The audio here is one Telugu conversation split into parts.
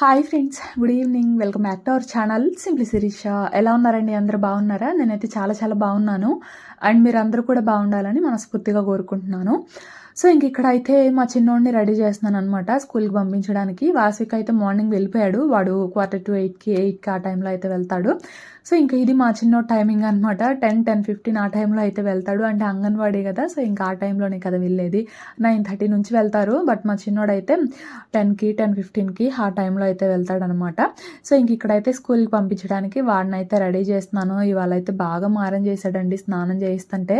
Hi friends good evening welcome back to our channel simply Sirisha ఎలా ఉన్నారండి? అందరూ బాగున్నారా? నేనైతే చాలా చాలా బాగున్నాను. అండ్ మీరు అందరూ కూడా బాగుండాలని మనస్ఫూర్తిగా కోరుకుంటున్నాను. సో ఇంక ఇక్కడ అయితే మా చిన్నోడిని రెడీ చేస్తున్నాను అనమాట స్కూల్కి పంపించడానికి. వాసిక్ అయితే మార్నింగ్ వెళ్ళిపోయాడు. వాడు క్వార్టర్ టు ఎయిట్కి ఎయిట్కి ఆ టైంలో అయితే వెళ్తాడు. సో ఇంకా ఇది మా చిన్నోడు టైమింగ్ అనమాట టెన్ టెన్ ఫిఫ్టీన్ ఆ టైంలో అయితే వెళ్తాడు. అంటే అంగన్వాడీ కదా సో ఇంకా ఆ టైంలోనే కదా వెళ్ళేది. నైన్ థర్టీ నుంచి వెళ్తారు. బట్ మా చిన్నోడు అయితే టెన్కి టెన్ ఫిఫ్టీన్కి ఆ టైంలో అయితే వెళ్తాడు అనమాట సో ఇంక ఇక్కడైతే స్కూల్కి పంపించడానికి వాడిని అయితే రెడీ చేస్తున్నాను. ఇవాళ అయితే బాగా మారం చేశాడండి స్నానం చేయిస్తుంటే.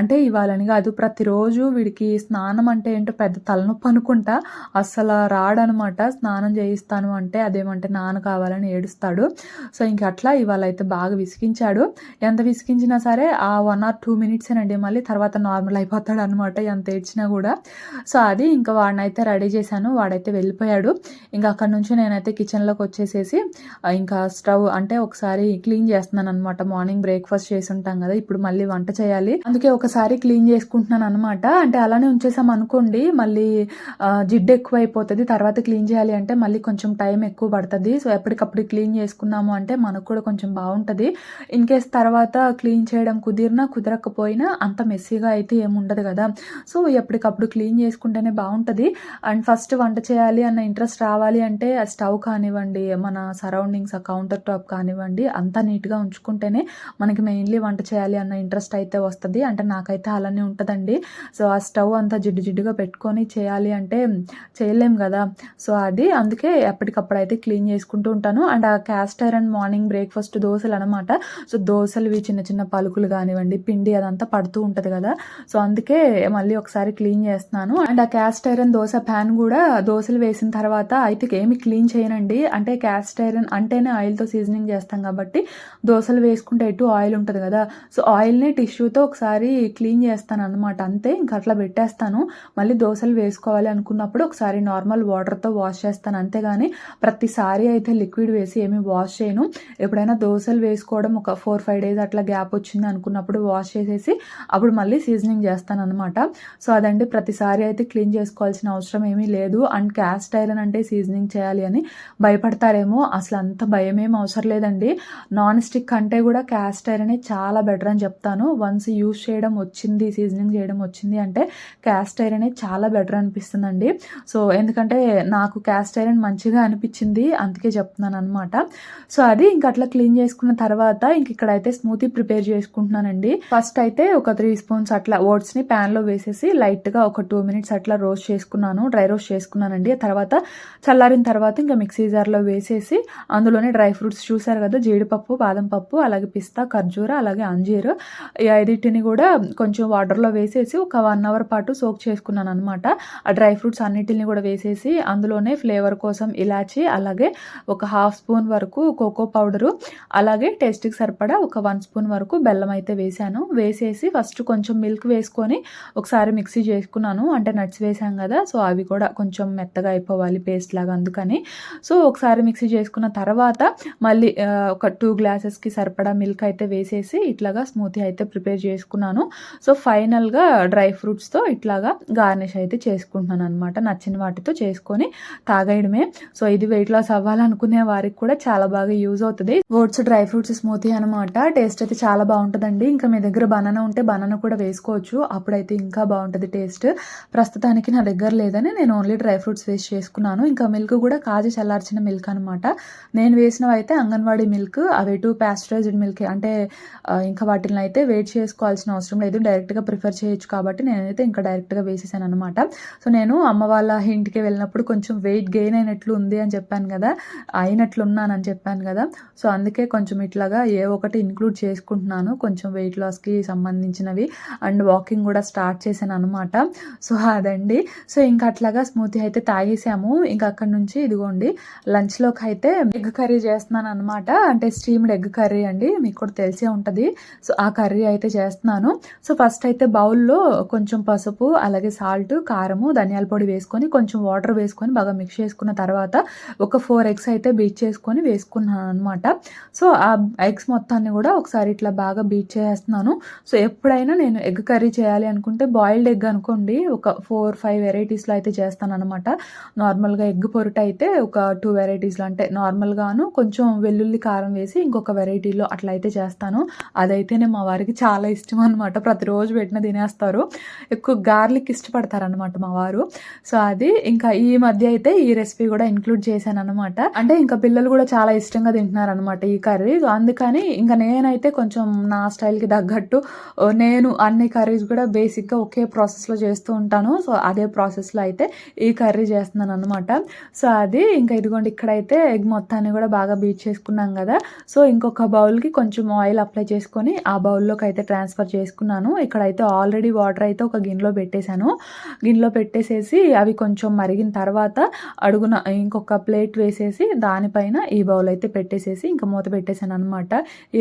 అంటే ఇవాళని కాదు ప్రతిరోజు వీడికి స్నానం అంటే ఏంటో పెద్ద తలనొప్పి అనుకుంటా. అస్సలు రాడనమాట స్నానం చేయిస్తాను అంటే అదేమంటే నాన్న కావాలని ఏడుస్తాడు. సో ఇంక అట్లా ఇవాళ అయితే బాగా విసిగించాడు. ఎంత విసిగించినా సరే ఆ వన్ ఆర్ టూ మినిట్స్ అండి మళ్ళీ తర్వాత నార్మల్ అయిపోతాడు అనమాట ఎంత ఏడ్చినా కూడా. సో అది ఇంకా వాడినైతే రెడీ చేశాను వాడైతే వెళ్ళిపోయాడు. ఇంకా అక్కడ నుంచి నేనైతే కిచెన్లోకి వచ్చేసేసి ఇంకా స్టవ్ అంటే ఒకసారి క్లీన్ చేస్తున్నాను అనమాట మార్నింగ్ బ్రేక్ఫాస్ట్ చేసి ఉంటాం కదా ఇప్పుడు మళ్ళీ వంట చేయాలి. అందుకే ఒకసారి క్లీన్ చేసుకుంటున్నాను అనమాట అంటే అలానే ఉంచేసాం అనుకోండి మళ్ళీ జిడ్డు ఎక్కువ అయిపోతుంది తర్వాత క్లీన్ చేయాలి అంటే మళ్ళీ కొంచెం టైం ఎక్కువ పడుతుంది. సో ఎప్పటికప్పుడు క్లీన్ చేసుకున్నాము అంటే మనకు కూడా కొంచెం బాగుంటుంది. ఇన్ కేస్ తర్వాత క్లీన్ చేయడం కుదిరినా కుదరకపోయినా అంత మెస్సీగా అయితే ఏముండదు కదా. సో ఎప్పటికప్పుడు క్లీన్ చేసుకుంటేనే బాగుంటుంది. అండ్ ఫస్ట్ వంట చేయాలి అన్న ఇంట్రెస్ట్ రావాలి అంటే ఆ స్టవ్ కానివ్వండి మన సరౌండింగ్స్ ఆ కౌంటర్ టాప్ కానివ్వండి అంతా నీట్గా ఉంచుకుంటేనే మనకి మెయిన్లీ వంట చేయాలి అన్న ఇంట్రెస్ట్ అయితే వస్తుంది. అంటే నాకైతే అలానే ఉంటుందండి. సో ఆ స్టవ్ అంతా జిడ్డు జిడ్డుగా పెట్టుకొని చేయాలి అంటే చేయలేం కదా. సో అది అందుకే ఎప్పటికప్పుడు అయితే క్లీన్ చేసుకుంటూ ఉంటాను. అండ్ ఆ క్యాస్ట్ ఐరన్ మార్నింగ్ బ్రేక్ఫాస్ట్ దోశలు అనమాట సో దోశలు చిన్న చిన్న పలుకులు కానివ్వండి పిండి అదంతా పడుతూ ఉంటుంది కదా. సో అందుకే మళ్ళీ ఒకసారి క్లీన్ చేస్తున్నాను. అండ్ ఆ క్యాస్ట్ ఐరన్ దోశ ప్యాన్ కూడా దోశలు వేసిన తర్వాత అయితే ఏమి క్లీన్ చేయనండి. అంటే క్యాస్ట్ ఐరన్ అంటేనే ఆయిల్తో సీజనింగ్ చేస్తాం కాబట్టి దోశలు వేసుకుంటే ఎటు ఆయిల్ ఉంటుంది కదా. సో ఆయిల్ని టిష్యూతో ఒకసారి క్లీన్ చేస్తాను అనమాట అంతే ఇంకా అట్లా పెట్టేస్తాను. మళ్ళీ దోశలు వేసుకోవాలి అనుకున్నప్పుడు ఒకసారి నార్మల్ వాటర్తో వాష్ చేస్తాను. అంతేగాని ప్రతిసారి అయితే లిక్విడ్ వేసి ఏమీ వాష్ చేయను. ఎప్పుడైనా దోశలు వేసుకోవడం ఒక ఫోర్ ఫైవ్ డేస్ అట్లా గ్యాప్ వచ్చింది అనుకున్నప్పుడు వాష్ చేసేసి అప్పుడు మళ్ళీ సీజనింగ్ చేస్తాను అనమాట సో అదండి. ప్రతిసారి అయితే క్లీన్ చేసుకోవాల్సిన అవసరం ఏమీ లేదు. అండ్ క్యాస్ట్ ఐరన్ అంటే సీజనింగ్ చేయాలి అని భయపడతారేమో. అసలు అంత భయం ఏం అవసరం లేదండి. నాన్ స్టిక్ కంటే కూడా క్యాస్ట్ ఐరనే చాలా బెటర్ అని చెప్తాను. వన్స్ యూస్ చేయడం వచ్చింది సీజనింగ్ చేయడం వచ్చింది అంటే క్యాస్ట్ ఐరనే చాలా బెటర్ అనిపిస్తుందండి. సో ఎందుకంటే నాకు క్యాస్ట్ ఐరన్ మంచిగా అనిపించింది. అందుకే చెప్తున్నాను అనమాట సో అది ఇంకా అట్లా క్లీన్ చేసుకున్న తర్వాత ఇంక అయితే స్మూతీ ప్రిపేర్ చేసుకుంటున్నానండి. ఫస్ట్ అయితే ఒక త్రీ స్పూన్స్ అట్లా ఓట్స్ని ప్యాన్లో వేసేసి లైట్గా ఒక టూ మినిట్స్ అట్లా రోస్ట్ చేసుకున్నాను. డ్రై రోస్ట్ చేసుకున్నానండి. తర్వాత చల్లారిన తర్వాత ఇంకా మిక్సీ జార్లో వేసేసి అందులోనే డ్రై ఫ్రూట్స్ చూసారు కదా జీడిపప్పు బాదం పప్పు అలాగే పిస్తా ఖర్జూర అలాగే అంజీర్. ఈ ఐదింటిని కూడా కొంచెం వాటర్లో వేసేసి ఒక వన్ అవర్ పాటు సోక్ చేసుకున్నాను అనమాట ఆ డ్రై ఫ్రూట్స్ అన్నిటిని కూడా వేసేసి అందులోనే ఫ్లేవర్ కోసం ఇలాచి అలాగే ఒక హాఫ్ స్పూన్ వరకు కోకో పౌడరు అలా అలాగే టేస్ట్కి సరిపడా ఒక వన్ స్పూన్ వరకు బెల్లం అయితే వేసాను. వేసేసి ఫస్ట్ కొంచెం మిల్క్ వేసుకొని ఒకసారి మిక్సీ చేసుకున్నాను. అంటే నట్స్ వేసాం కదా సో అవి కూడా కొంచెం మెత్తగా అయిపోవాలి పేస్ట్ లాగా అందుకని. సో ఒకసారి మిక్సీ చేసుకున్న తర్వాత మళ్ళీ ఒక టూ గ్లాసెస్కి సరిపడా మిల్క్ అయితే వేసేసి ఇట్లాగా స్మూతీ అయితే ప్రిపేర్ చేసుకున్నాను. సో ఫైనల్గా డ్రై ఫ్రూట్స్తో ఇట్లాగా గార్నిష్ అయితే చేసుకుంటున్నాను అనమాట నచ్చిన వాటితో చేసుకొని తాగేయడమే. సో ఇది వెయిట్ లాస్ అవ్వాలనుకునే వారికి కూడా చాలా బాగా యూజ్ అవుతుంది. Oats dry dry fruits smoothie అనమాట టేస్ట్ అయితే చాలా బాగుంటుందండి. ఇంకా మీ దగ్గర బనానా ఉంటే బనానా కూడా వేసుకోవచ్చు. అప్పుడైతే ఇంకా బాగుంటుంది టేస్ట్. ప్రస్తుతానికి నా దగ్గర లేదని నేను ఓన్లీ డ్రై ఫ్రూట్స్ వేస్ట్ చేసుకున్నాను. ఇంకా మిల్క్ కూడా కాజు చల్లార్చిన మిల్క్ అనమాట నేను వేసినవి అయితే అంగన్వాడీ మిల్క్ అవి టూ ప్యాస్టరైజ్డ్ మిల్క్. అంటే ఇంకా వాటిని అయితే వెయిట్ చేసుకోవాల్సిన అవసరం లేదు. డైరెక్ట్గా ప్రిఫర్ చేయొచ్చు కాబట్టి నేనైతే ఇంకా డైరెక్ట్గా వేసేసాను అనమాట సో నేను అమ్మ వాళ్ళ ఇంటికి వెళ్ళినప్పుడు కొంచెం వెయిట్ గెయిన్ అయినట్లు ఉంది అని చెప్పాను కదా. అయినట్లు ఉన్నానని చెప్పాను కదా. సో అందుకే కొంచెం కొంచెం ఇట్లాగా ఏ ఒకటి ఇంక్లూడ్ చేసుకుంటున్నాను. కొంచెం వెయిట్ లాస్కి సంబంధించినవి. అండ్ వాకింగ్ కూడా స్టార్ట్ చేశాను అనమాట సో అదండి. సో ఇంకా అట్లాగా స్మూతీ అయితే తాగేసాము. ఇంకా అక్కడ నుంచి ఇదిగోండి లంచ్లోకి అయితే ఎగ్ కర్రీ చేస్తున్నాను అనమాట అంటే స్టీమ్డ్ ఎగ్ కర్రీ అండి. మీకు కూడా తెలిసే ఉంటుంది. సో ఆ కర్రీ అయితే చేస్తున్నాను. సో ఫస్ట్ అయితే బౌల్లో కొంచెం పసుపు అలాగే సాల్ట్ కారము ధనియాల పొడి వేసుకొని కొంచెం వాటర్ వేసుకొని బాగా మిక్స్ చేసుకున్న తర్వాత ఒక ఫోర్ ఎగ్స్ అయితే బీట్ చేసుకొని వేసుకున్నాను అనమాట సో ఆ ఎగ్స్ మొత్తాన్ని కూడా ఒకసారి ఇట్లా బాగా బీట్ చేస్తున్నాను సో ఎప్పుడైనా నేను ఎగ్ కర్రీ చేయాలి అనుకుంటే బాయిల్డ్ ఎగ్ అనుకోండి. ఒక ఫోర్ ఫైవ్ వెరైటీస్లో అయితే చేస్తాను అనమాట నార్మల్గా ఎగ్ పొరుట అయితే ఒక టూ వెరైటీస్లో అంటే నార్మల్గాను కొంచెం వెల్లుల్లి కారం వేసి ఇంకొక వెరైటీలో అట్లా అయితే చేస్తాను. అదైతేనే మా వారికి చాలా ఇష్టం అనమాట ప్రతిరోజు పెట్టిన తినేస్తారు. ఎక్కువ గార్లిక్ ఇష్టపడతారనమాట మా వారు. సో అది ఇంకా ఈ మధ్య అయితే ఈ రెసిపీ కూడా ఇంక్లూడ్ చేశాను అనమాట అంటే ఇంకా పిల్లలు కూడా చాలా ఇష్టంగా తింటున్నారు అనమాట ఈ కర్రీ. కర్రీ అందుకని ఇంకా నేనైతే కొంచెం నా స్టైల్కి తగ్గట్టు నేను అన్ని కర్రీస్ కూడా బేసిక్గా ఒకే ప్రాసెస్లో చేస్తూ ఉంటాను. సో అదే ప్రాసెస్లో అయితే ఈ కర్రీ చేస్తున్నాను అనమాట సో అది ఇంకా ఇదిగోండి ఇక్కడైతే ఎగ్ మొత్తాన్ని కూడా బాగా బీట్ చేసుకున్నాం కదా. సో ఇంకొక బౌల్కి కొంచెం ఆయిల్ అప్లై చేసుకొని ఆ బౌల్లోకి అయితే ట్రాన్స్ఫర్ చేసుకున్నాను. ఇక్కడైతే ఆల్రెడీ వాటర్ అయితే ఒక గిన్నెలో పెట్టేశాను. గిన్నెలో పెట్టేసేసి అవి కొంచెం మరిగిన తర్వాత అడుగున ఇంకొక ప్లేట్ వేసేసి దానిపైన ఈ బౌల్ అయితే పెట్టేసేసి ఇంకా మూత పెట్టేశాను అనమాట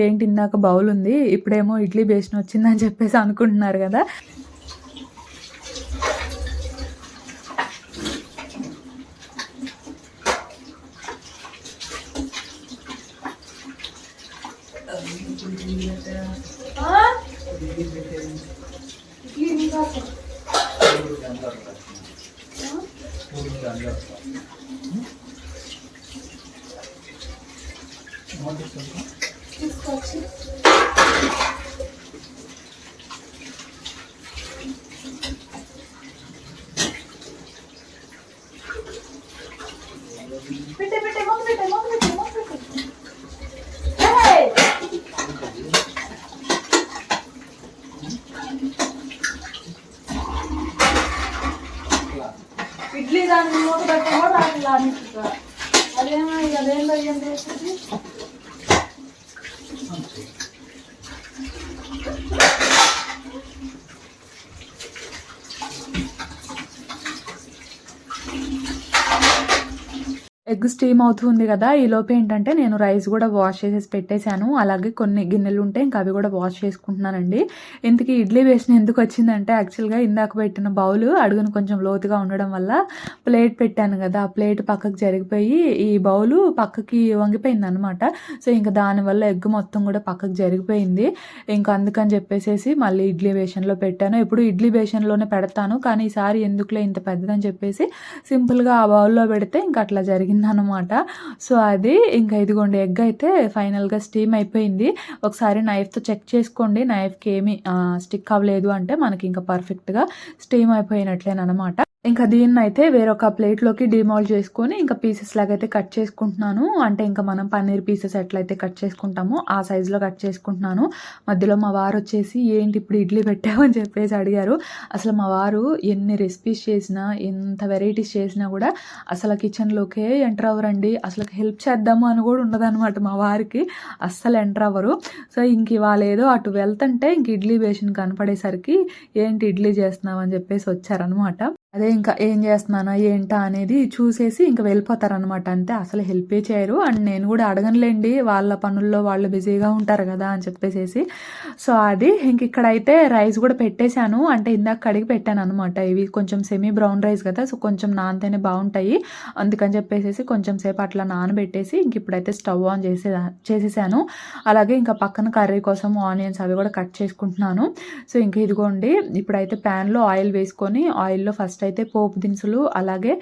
ఏంటి ఇందాక బౌల్ ఉంది ఇప్పుడేమో ఇడ్లీ బేసిన్ వచ్చిందని చెప్పేసి అనుకుంటున్నారు కదా. పెట్టే అదేమో ఇక అదేందో ఏం చేస్తుంది ఎగ్ స్టీమ్ అవుతుంది కదా ఈ లోపు ఏంటంటే నేను రైస్ కూడా వాష్ చేసేసి పెట్టేశాను. అలాగే కొన్ని గిన్నెలు ఉంటే ఇంకా అవి కూడా వాష్ చేసుకుంటున్నానండి. ఇంతకీ ఇడ్లీ వేసిన ఎందుకు వచ్చిందంటే యాక్చువల్గా ఇందాక పెట్టిన బౌల్ అడుగును కొంచెం లోతుగా ఉండడం వల్ల ప్లేట్ పెట్టాను కదా ఆ ప్లేట్ పక్కకు జరిగిపోయి ఈ బౌలు పక్కకి వంగిపోయింది అనమాట సో ఇంకా దానివల్ల ఎగ్ మొత్తం కూడా పక్కకు జరిగిపోయింది. ఇంకా అందుకని చెప్పేసేసి మళ్ళీ ఇడ్లీ బేషన్లో పెట్టాను. ఎప్పుడు ఇడ్లీ బేషన్లోనే పెడతాను కానీ ఈసారి ఎందుకులే ఇంత పెద్దదని చెప్పేసి సింపుల్గా ఆ బౌల్లో పెడితే ఇంకా అట్లా జరిగింది అనమాట సో అది ఇంకా ఇదిగోండి ఎగ్ అయితే ఫైనల్గా స్టీమ్ అయిపోయింది. ఒకసారి నైఫ్తో చెక్ చేసుకోండి. నైఫ్కి ఏమి స్టిక్ అవ్వలేదు అంటే మనకి ఇంకా పర్ఫెక్ట్గా స్టీమ్ అయిపోయినట్లేనమాట ఇంకా దీన్ని అయితే వేరొక ప్లేట్లోకి డిమాల్డ్ చేసుకొని ఇంకా పీసెస్ లాగైతే కట్ చేసుకుంటున్నాను. అంటే ఇంకా మనం పన్నీర్ పీసెస్ ఎట్లయితే కట్ చేసుకుంటామో ఆ సైజులో కట్ చేసుకుంటున్నాను. మధ్యలో మా వారు వచ్చేసి ఏంటి ఇప్పుడు ఇడ్లీ పెట్టామని చెప్పేసి అడిగారు. అసలు మా వారు ఎన్ని రెసిపీస్ చేసినా ఎంత వెరైటీస్ చేసినా కూడా అసలు కిచెన్లోకే ఎంటర్ అవ్వరండి. అసలు హెల్ప్ చేద్దాము అని కూడా ఉండదన్నమాట మా వారికి. అస్సలు ఎంటర్ అవ్వరు. సో ఇంక ఇవాళ ఏదో అటు వెళ్తుంటే ఇంక ఇడ్లీ బేషన్ కనపడేసరికి ఏంటి ఇడ్లీ చేస్తున్నామని చెప్పేసి వచ్చారనమాట అదే ఇంకా ఏం చేస్తున్నానా ఏంటా అనేది చూసేసి ఇంకా వెళ్ళిపోతారనమాట అంతే అసలు హెల్పే చేయరు. అండ్ నేను కూడా అడగనులేండి వాళ్ళ పనుల్లో వాళ్ళు బిజీగా ఉంటారు కదా అని చెప్పేసేసి. సో అది ఇంక ఇక్కడైతే రైస్ కూడా పెట్టేశాను. అంటే ఇందాక కడిగి పెట్టాను అనమాట ఇవి కొంచెం సెమీ బ్రౌన్ రైస్ కదా సో కొంచెం నానితేనే బాగుంటాయి. అందుకని చెప్పేసేసి కొంచెం సేపు అట్లా నానబెట్టేసి ఇంక ఇప్పుడైతే స్టవ్ ఆన్ చేసే చేసేసాను. అలాగే ఇంకా పక్కన కర్రీ కోసం ఆనియన్స్ అవి కూడా కట్ చేసుకుంటున్నాను. సో ఇంకా ఇదిగోండి ఇప్పుడైతే ప్యాన్లో ఆయిల్ వేసుకొని ఆయిల్లో ఫస్ట్ అయితే పోపు దినుసులు అలాగే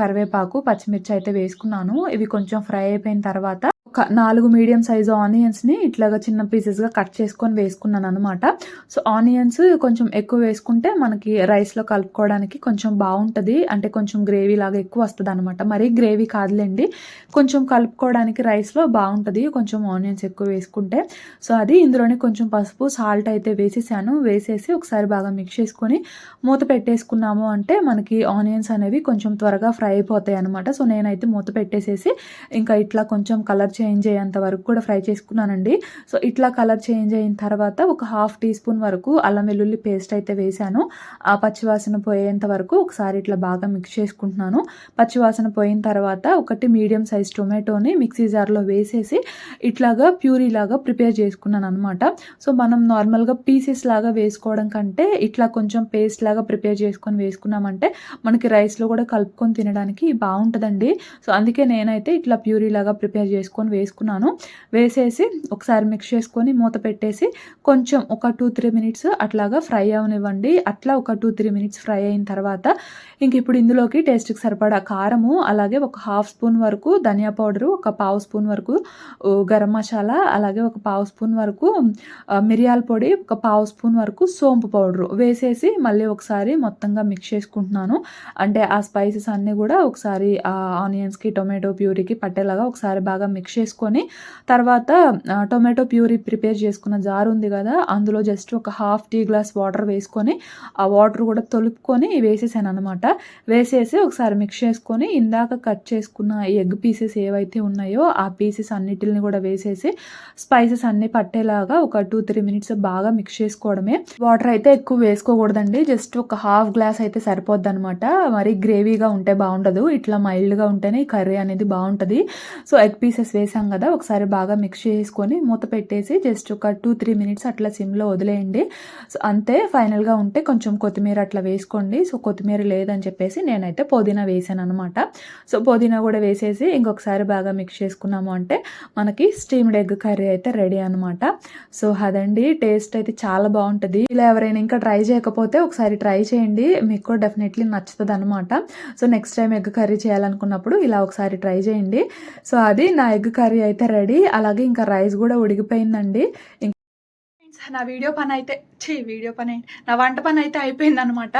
కరివేపాకు పచ్చిమిర్చి అయితే వేసుకున్నాను. ఇవి కొంచెం ఫ్రై అయిపోయిన తర్వాత నాలుగు మీడియం సైజు ఆనియన్స్ని ఇట్లాగా చిన్న పీసెస్గా కట్ చేసుకొని వేసుకున్నాను అనమాట సో ఆనియన్స్ కొంచెం ఎక్కువ వేసుకుంటే మనకి రైస్లో కలుపుకోవడానికి కొంచెం బాగుంటుంది. అంటే కొంచెం గ్రేవీ లాగా ఎక్కువ వస్తుంది అనమాట మరీ గ్రేవీ కాదులేండి. కొంచెం కలుపుకోవడానికి రైస్లో బాగుంటుంది. కొంచెం ఆనియన్స్ ఎక్కువ వేసుకుంటే. సో అది ఇందులోనే కొంచెం పసుపు సాల్ట్ అయితే వేసేసాను. వేసేసి ఒకసారి బాగా మిక్స్ చేసుకొని మూత పెట్టేసుకున్నాము అంటే మనకి ఆనియన్స్ అనేవి కొంచెం త్వరగా ఫ్రై అయిపోతాయి అనమాట సో నేనైతే మూత పెట్టేసేసి ఇంకా ఇట్లా కొంచెం కలర్ చేంజ్ అయ్యేంత వరకు కూడా ఫ్రై చేసుకున్నానండి. సో ఇట్లా కలర్ చేంజ్ అయిన తర్వాత ఒక హాఫ్ టీ స్పూన్ వరకు అల్లం వెల్లుల్లి పేస్ట్ అయితే వేశాను. ఆ పచ్చివాసన పోయేంత వరకు ఒకసారి ఇట్లా బాగా మిక్స్ చేసుకుంటున్నాను. పచ్చివాసన పోయిన తర్వాత ఒకటి మీడియం సైజ్ టొమాటోని మిక్సీ జార్లో వేసేసి ఇట్లాగా ప్యూరీ లాగా ప్రిపేర్ చేసుకున్నాను అనమాట సో మనం నార్మల్గా పీసెస్ లాగా వేసుకోవడం కంటే ఇట్లా కొంచెం పేస్ట్ లాగా ప్రిపేర్ చేసుకొని వేసుకున్నామంటే మనకి రైస్లో కూడా కలుపుకొని తినడానికి బాగుంటుందండి. సో అందుకే నేనైతే ఇట్లా ప్యూరీ లాగా ప్రిపేర్ చేసుకొని వేసుకున్నాను. వేసేసి ఒకసారి మిక్స్ చేసుకొని మూత పెట్టేసి కొంచెం ఒక టూ త్రీ మినిట్స్ అట్లాగా ఫ్రై అవనివ్వండి. అట్లా ఒక టూ త్రీ మినిట్స్ ఫ్రై అయిన తర్వాత ఇంక ఇప్పుడు ఇందులోకి టేస్ట్కి సరిపడా కారము అలాగే ఒక హాఫ్ స్పూన్ వరకు ధనియా పౌడరు ఒక పావు స్పూన్ వరకు గరం మసాలా అలాగే ఒక పావు స్పూన్ వరకు మిరియాల పొడి ఒక పావు స్పూన్ వరకు సోంపు పౌడరు వేసేసి మళ్ళీ ఒకసారి మొత్తంగా మిక్స్ చేసుకుంటున్నాను. అంటే ఆ స్పైసెస్ అన్నీ కూడా ఒకసారి ఆ ఆనియన్స్కి టొమాటో ప్యూరీకి పట్టేలాగా ఒకసారి బాగా మిక్స్ చేసుకొని తర్వాత టొమాటో ప్యూరీ ప్రిపేర్ చేసుకున్న జార్ ఉంది కదా అందులో జస్ట్ ఒక హాఫ్ టీ గ్లాస్ వాటర్ వేసుకొని ఆ వాటర్ కూడా తొలుపుకొని వేసేసాను అనమాట వేసేసి ఒకసారి మిక్స్ చేసుకొని ఇందాక కట్ చేసుకున్న ఎగ్ పీసెస్ ఏవైతే ఉన్నాయో ఆ పీసెస్ అన్నిటిని కూడా వేసేసి స్పైసెస్ అన్ని పట్టేలాగా ఒక టూ త్రీ మినిట్స్ బాగా మిక్స్ చేసుకోవడమే. వాటర్ అయితే ఎక్కువ వేసుకోకూడదండి జస్ట్ ఒక హాఫ్ గ్లాస్ అయితే సరిపోద్ది అనమాట మరి గ్రేవీగా ఉంటే బాగుండదు ఇట్లా మైల్డ్గా ఉంటేనే ఈ కర్రీ అనేది బాగుంటుంది. సో ఎగ్ పీసెస్ వేసి కదా ఒకసారి బాగా మిక్స్ చేసుకొని మూత పెట్టేసి జస్ట్ ఒక టూ త్రీ మినిట్స్ అట్లా సిమ్లో వదిలేయండి. సో అంతే ఫైనల్గా ఉంటే కొంచెం కొత్తిమీర అట్లా వేసుకోండి. సో కొత్తిమీర లేదని చెప్పేసి నేనైతే పుదీనా వేసాను అనమాట సో పుదీనా కూడా వేసేసి ఇంకొకసారి బాగా మిక్స్ చేసుకున్నాము అంటే మనకి స్టీమ్డ్ ఎగ్ కర్రీ అయితే రెడీ అనమాట సో అదండి టేస్ట్ అయితే చాలా బాగుంటుంది. ఇలా ఎవరైనా ఇంకా ట్రై చేయకపోతే ఒకసారి ట్రై చేయండి. మీకు కూడా డెఫినెట్లీ నచ్చుతుంది అనమాట so next time egg curry చేయాలనుకున్నప్పుడు ఇలా ఒకసారి ట్రై చేయండి. సో అది నా ఎగ్ కర్రీ కర్రీ అయితే రెడీ. అలాగే ఇంకా రైస్ కూడా ఉడికిపోయిందండి. నా వీడియో పని అయితే ఛీ వీడియో పని నా వంట పని అయితే అయిపోయింది అనమాట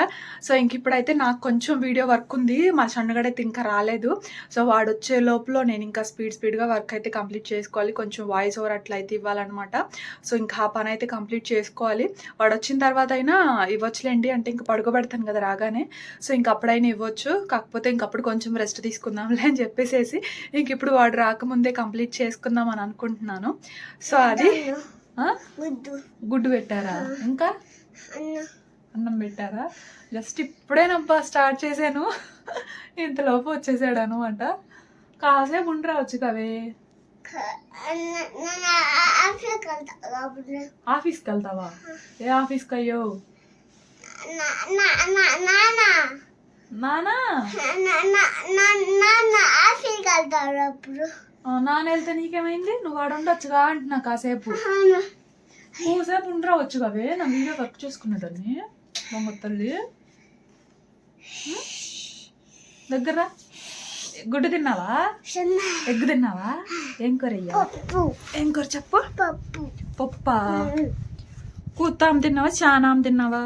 సో ఇంక ఇప్పుడైతే నాకు కొంచెం వీడియో వర్క్ ఉంది. మా సన్నగడ అయితే ఇంకా రాలేదు. సో వాడు వచ్చే లోపల నేను ఇంకా స్పీడ్ స్పీడ్గా వర్క్ అయితే కంప్లీట్ చేసుకోవాలి. కొంచెం వాయిస్ ఓవర్ అట్లా అయితే ఇవ్వాలన్నమాట. సో ఇంకా ఆ పని అయితే కంప్లీట్ చేసుకోవాలి. వాడు వచ్చిన తర్వాత అయినా ఇవ్వచ్చులేండి అంటే ఇంకా పడుకోబెడతాను కదా రాగానే. సో ఇంక అప్పుడైనా ఇవ్వచ్చు. కాకపోతే ఇంకప్పుడు కొంచెం రెస్ట్ తీసుకుందాంలే అని చెప్పేసేసి ఇంక ఇప్పుడు వాడు రాకముందే కంప్లీట్ చేసుకుందాం అని అనుకుంటున్నాను. సో అది? గుడ్డు. గుడ్డు పెట్టారా? ఇంకా? అన్న. అన్నం పెట్టారా? జస్ట్ ఇప్పుడేనబ్బా స్టార్ట్ చేశాను. ఇంతలోపు వచ్చేసాడు అనమాట కాసేపు ఉండి రావచ్చు కవే ఆఫీస్కి వెళ్తావా? ఏ ఆఫీస్కి అయ్యో? నానా. నాన్న ఆఫీస్కి వెళ్తాడు అప్పుడు. నాన్న వెళ్తే నీకేమైంది? నువ్వు వాడు ఉండొచ్చుగా అంటున్నా కాసేపు. అవును. కూసేపు ఉండి రావచ్చు కవే నా వీడియో వర్క్ చేసుకునేదాన్ని. బొమ్మ తల్లి? దగ్గర. గుడ్డు తిన్నావా? ఎగ్ తిన్నావా? ఏం కూర ఏం కూర చెప్పు? పప్పు. పప్పా? కూతాం తిన్నావా? చానాం తిన్నావా?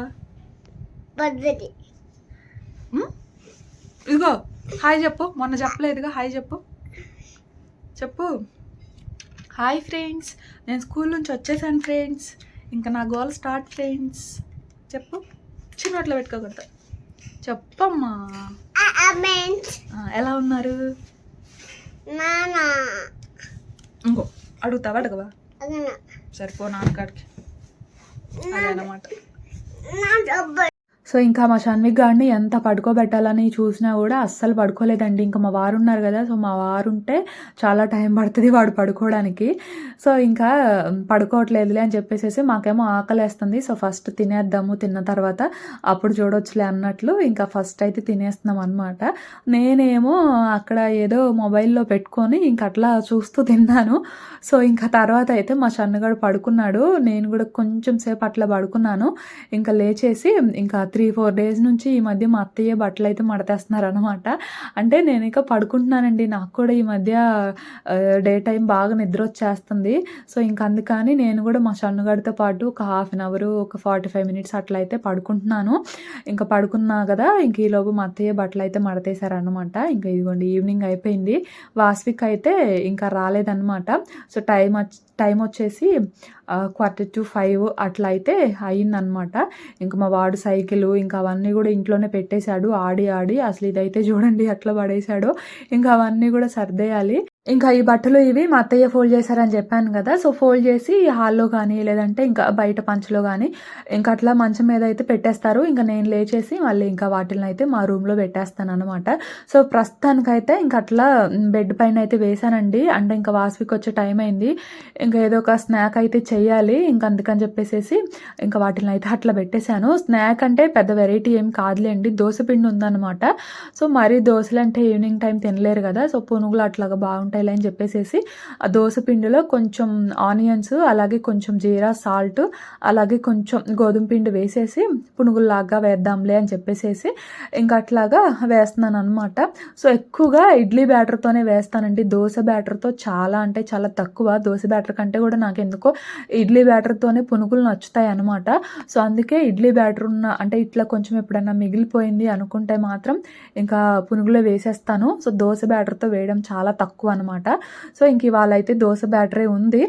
ఇదిగో హాయ్ చెప్పు. మొన్న చెప్పలేదుగా హాయ్ చెప్పు. చెప్పు. హాయ్ ఫ్రెండ్స్ నేను స్కూల్ నుంచి వచ్చేసాను ఫ్రెండ్స్ ఇంకా నా గోల్ స్టార్ట్ ఫ్రెండ్స్ చెప్పు. చిన్నట్లో పెట్టుకోకూడదు. చెప్పమ్మా. ఎలా ఉన్నారు? ఇంకో అడుగుతావా అడగవా? సరిపో నాన్నకాడికి అదే అన్నమాట సో ఇంకా మా షన్విక్ గారిని ఎంత పడుకోబెట్టాలని చూసినా కూడా అస్సలు పడుకోలేదండి. ఇంకా మా వారు ఉన్నారు కదా సో మా వారు ఉంటే చాలా టైం పడుతుంది వాడు పడుకోవడానికి. సో ఇంకా పడుకోవట్లేదులే అని చెప్పేసి మాకేమో ఆకలేస్తుంది. సో ఫస్ట్ తినేద్దాము తిన్న తర్వాత అప్పుడు చూడొచ్చులే అన్నట్లు ఇంకా ఫస్ట్ అయితే తినేస్తున్నాం అనమాట నేనేమో అక్కడ ఏదో మొబైల్లో పెట్టుకొని ఇంక అట్లా చూస్తూ తిన్నాను. సో ఇంకా తర్వాత అయితే మా షన్నుగాడు పడుకున్నాడు. నేను కూడా కొంచెం సేపు అట్లా పడుకున్నాను. ఇంకా లేచేసి ఇంకా త్రీ ఫోర్ డేస్ నుంచి ఈ మధ్య మా అత్తయ్య బట్టలు అయితే మడతేస్తున్నారు అనమాట అంటే నేను ఇక పడుకుంటున్నానండి. నాకు కూడా ఈ మధ్య డే టైం బాగా నిద్ర వచ్చేస్తుంది సో ఇంక అందుకని నేను కూడా మా షన్నుగాడితో పాటు ఒక హాఫ్ అన్ అవర్ ఒక ఫార్టీ ఫైవ్ మినిట్స్ అట్లా అయితే పడుకుంటున్నాను. ఇంకా పడుకున్నా కదా ఇంక ఈలోపు మా అత్తయ్య బట్టలు అయితే మడతేశారనమాట ఇంకా ఇదిగోండి ఈవినింగ్ అయిపోయింది. వాస్విక్ అయితే ఇంకా రాలేదన్నమాట. సో టైం వచ్చి టైం వచ్చేసి క్వార్టర్ టు ఫైవ్ అట్లా అయితే అయిందనమాట ఇంకా మా వాడు సైకిల్ ఇంకా అవన్నీ కూడా ఇంట్లోనే పెట్టేశాడు. ఆడి ఆడి. అసలు ఇదైతే చూడండి అట్లా పడేశాడు. ఇంకా అవన్నీ కూడా సర్దేయాలి. ఇంకా ఈ బట్టలు ఇవి మా అత్తయ్య ఫోల్డ్ చేశారని చెప్పాను కదా. సో ఫోల్డ్ చేసి హాల్లో కానీ లేదంటే ఇంకా బయట పంచలో కానీ ఇంకా అట్లా మంచం మీద అయితే పెట్టేస్తారు. ఇంకా నేను లేచేసి మళ్ళీ ఇంకా వాటిని అయితే మా రూమ్లో పెట్టేస్తాను అనమాట సో ప్రస్తుతానికైతే ఇంకా అట్లా బెడ్ పైన అయితే వేసానండి అంటే ఇంకా వాసవికి వచ్చే టైం అయింది. ఇంకా ఏదో ఒక స్నాక్ అయితే చేయాలి. ఇంకా అందుకని చెప్పేసి ఇంకా వాటిని అయితే అట్లా పెట్టేశాను. స్నాక్ అంటే పెద్ద వెరైటీ ఏం కాదులేండి దోశ పిండి ఉందన్నమాట. సో మరీ దోశలు అంటే ఈవినింగ్ టైం తినలేరు కదా. సో పునుగులు అట్లాగా బాగుంటాయి అని చెప్పేసి ఆ దోశ పిండిలో కొంచెం ఆనియన్స్ అలాగే కొంచెం జీరా సాల్ట్ అలాగే కొంచెం గోధుమ పిండి వేసేసి పునుగుల్లాగా వేద్దాంలే అని చెప్పేసేసి ఇంకా అట్లాగా వేస్తున్నాను అనమాట సో ఎక్కువగా ఇడ్లీ బ్యాటర్తోనే వేస్తానండి. దోశ బ్యాటర్తో చాలా అంటే చాలా తక్కువ. దోశ బ్యాటర్ కంటే కూడా నాకు ఎందుకో ఇడ్లీ బ్యాటర్తోనే పునుగులు నచ్చుతాయి అనమాట సో అందుకే ఇడ్లీ బ్యాటర్ ఉన్న అంటే ఇట్లా కొంచెం ఎప్పుడన్నా మిగిలిపోయింది అనుకుంటే మాత్రం ఇంకా పునుగులో వేసేస్తాను. సో దోశ బ్యాటర్తో వేయడం చాలా తక్కువ అనమాట సో ఇంక ఇవాళ అయితే దోశ బ్యాటరే ఉంది.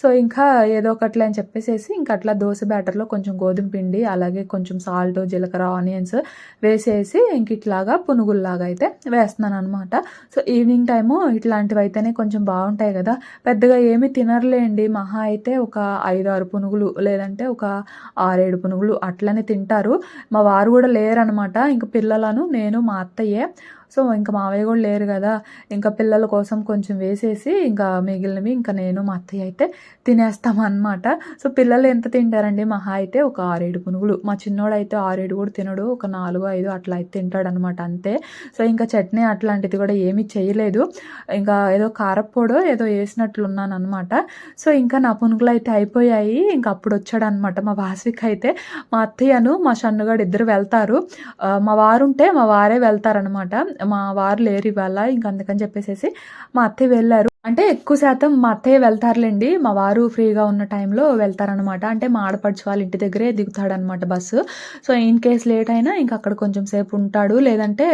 సో ఇంకా ఏదో ఒకట్లే అని చెప్పేసి ఇంకా అట్లా దోశ బ్యాటర్లో కొంచెం గోధుమ పిండి అలాగే కొంచెం సాల్ట్ జీలకర్ర ఆనియన్స్ వేసేసి ఇంక ఇట్లాగా పునుగుల్లాగా అయితే వేస్తున్నాను అనమాట సో ఈవినింగ్ టైము ఇట్లాంటివి అయితేనే కొంచెం బాగుంటాయి కదా. పెద్దగా ఏమి తినరులేండి. మహా అయితే ఒక ఐదు ఆరు పునుగులు లేదంటే ఒక ఆరేడు పునుగులు అట్లనే తింటారు. మా వారు కూడా లేరనమాట ఇంక పిల్లలను నేను మా అత్తయ్యే. సో ఇంకా మావయ్య కూడా లేరు కదా ఇంకా పిల్లల కోసం కొంచెం వేసేసి ఇంకా మిగిలినవి ఇంకా నేను మా అత్తయ్య అయితే తినేస్తాం అనమాట సో పిల్లలు ఎంత తింటారండి? మహా అయితే ఒక ఆరేడు పునుగులు. మా చిన్నోడు అయితే ఆరేడు కూడా తినడు ఒక నాలుగు ఐదు అట్లా అయితే తింటాడు అనమాట అంతే. సో ఇంకా చట్నీ అట్లాంటిది కూడా ఏమీ చేయలేదు. ఇంకా ఏదో కారప్పొడో ఏదో వేసినట్లున్నాను అనమాట సో ఇంకా నా పునుగులు అయితే అయిపోయాయి. ఇంకా అప్పుడు వచ్చాడు అనమాట మా వాసిక్ అయితే. మా అత్తయ్యను మా షన్నుగాడు ఇద్దరు వెళ్తారు. మా వారు ఉంటే మా వారే వెళ్తారనమాట మా వారు లేరు ఇవాళ ఇంకా అందుకని చెప్పేసి మా అత్తయ్య వెళ్ళారు. అంటే ఎక్కువ శాతం మా అత్తయ్య వెళ్తారులేండి. మా వారు ఫ్రీగా ఉన్న టైంలో వెళ్తారనమాట అంటే మా ఆడపడుచు వాళ్ళ ఇంటి దగ్గరే దిగుతాడనమాట bus. So in case late అయినా ఇంకా అక్కడ కొంచెం సేపు ఉంటాడు. లేదంటే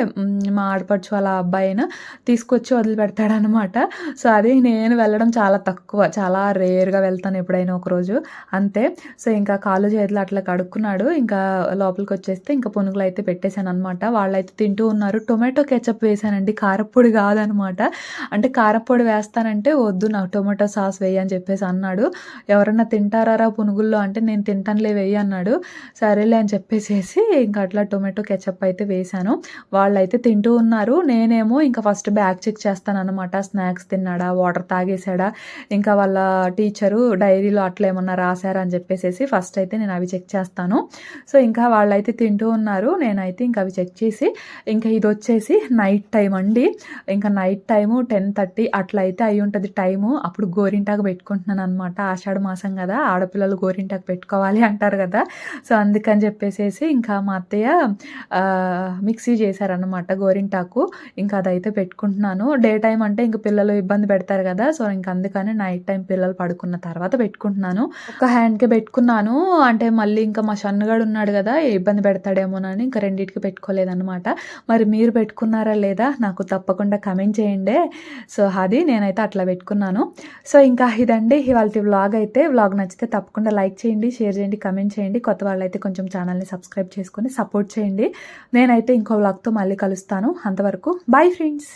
మా ఆడపడుచు వాళ్ళ అబ్బాయి అయినా తీసుకొచ్చి వదిలిపెడతాడనమాట సో అది నేను వెళ్ళడం చాలా తక్కువ. చాలా రేర్గా వెళ్తాను ఎప్పుడైనా ఒకరోజు. అంతే. సో ఇంకా కాళ్ళు చేతులు అట్లా కడుక్కున్నాడు. ఇంకా లోపలికి వచ్చేస్తే ఇంకా పునుగులు అయితే పెట్టేశాను అనమాట వాళ్ళైతే తింటూ ఉన్నారు. టొమాటో కెచప్ వేసానండి. కారప్పొడి కాదనమాట. అంటే కారప్పొడి వేస్తానంటే వద్దు నాకు టొమాటో సాస్ వేయి అని చెప్పేసి అన్నాడు. ఎవరన్నా తింటారా పునుగుల్లో అంటే నేను తింటానులే వేయి అన్నాడు. సరేలే అని చెప్పేసేసి ఇంకా అట్లా టొమాటో కెచప్ అయితే వేశాను వాళ్ళైతే తింటూ ఉన్నారు. నేనేమో ఇంకా ఫస్ట్ బ్యాగ్ చెక్ చేస్తాను అనమాట స్నాక్స్ తిన్నాడా వాటర్ తాగేసాడా ఇంకా వాళ్ళ టీచరు డైరీలో అట్లా ఏమన్నా రాశారా అని చెప్పేసి ఫస్ట్ అయితే నేను అవి చెక్ చేస్తాను. సో ఇంకా వాళ్ళైతే తింటూ ఉన్నారు. నేనైతే ఇంకా అవి చెక్ చేసి ఇంకా ఇది వచ్చేసి నైట్ టైం అండి. ఇంకా నైట్ టైము టెన్ థర్టీ అట్లా అయితే అయి ఉంటుంది టైము. అప్పుడు గోరింటాకు పెట్టుకుంటున్నాను అనమాట ఆషాఢ మాసం కదా ఆడపిల్లలు గోరింటాకు పెట్టుకోవాలి అంటారు కదా. సో అందుకని చెప్పేసేసి ఇంకా మా అత్తయ్య మిక్సీ చేశారనమాట గోరింటాకు. ఇంకా అదైతే పెట్టుకుంటున్నాను. డే టైం అంటే ఇంక పిల్లలు ఇబ్బంది పెడతారు కదా. సో ఇంక అందుకని నైట్ టైం పిల్లలు పడుకున్న తర్వాత పెట్టుకుంటున్నాను. ఒక హ్యాండ్కి పెట్టుకున్నాను. అంటే మళ్ళీ ఇంకా మా షన్నుగాడు ఉన్నాడు కదా ఇబ్బంది పెడతాడేమోనని ఇంకా రెండింటికి పెట్టుకోలేదన్నమాట. మరి మీరు పెట్టుకున్నారా లేదా నాకు తప్పకుండా కమెంట్ చేయండి. సో అది నేనైతే అట్లా పెట్టుకున్నాను. సో ఇంకా ఇదండి ఇవాళ వ్లాగ్ అయితే. వ్లాగ్ నచ్చితే తప్పకుండా లైక్ చేయండి షేర్ చేయండి కమెంట్ చేయండి. కొత్త వాళ్ళైతే కొంచెం ఛానల్ని సబ్స్క్రైబ్ చేసుకొని సపోర్ట్ చేయండి. నేనైతే ఇంకో వ్లాగ్తో మళ్ళీ కలుస్తాను. అంతవరకు బాయ్ ఫ్రెండ్స్.